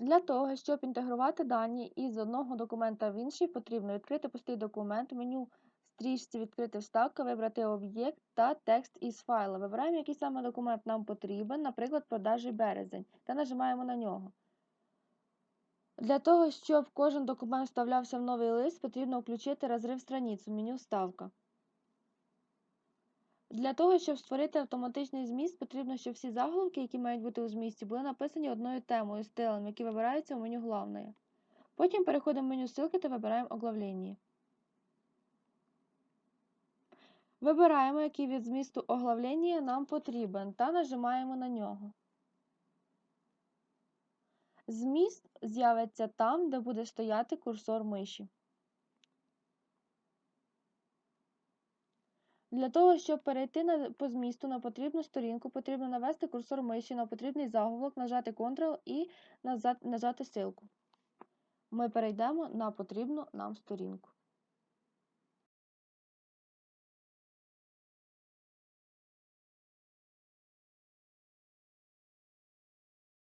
Для того, щоб інтегрувати дані із одного документа в інший, потрібно відкрити пустий документ, в меню стрічці відкрити вставка, вибрати об'єкт та текст із файла. Вибираємо, який саме документ нам потрібен, наприклад, продажі березень, та нажимаємо на нього. Для того, щоб кожен документ вставлявся в новий лист, потрібно включити розрив страниць у меню Вставка. Для того, щоб створити автоматичний зміст, потрібно, щоб всі заголовки, які мають бути у змісті, були написані одною темою, стилем, який вибирається у меню «Главне». Потім переходимо в меню ссылки та вибираємо оглавлення. Вибираємо, який від змісту оглавлення нам потрібен, та нажимаємо на нього. Зміст з'явиться там, де буде стояти курсор миші. Для того, щоб перейти на, по змісту на потрібну сторінку, потрібно навести курсор миші на потрібний заголовок, нажати Ctrl і назад, нажати силку. Ми перейдемо на потрібну нам сторінку.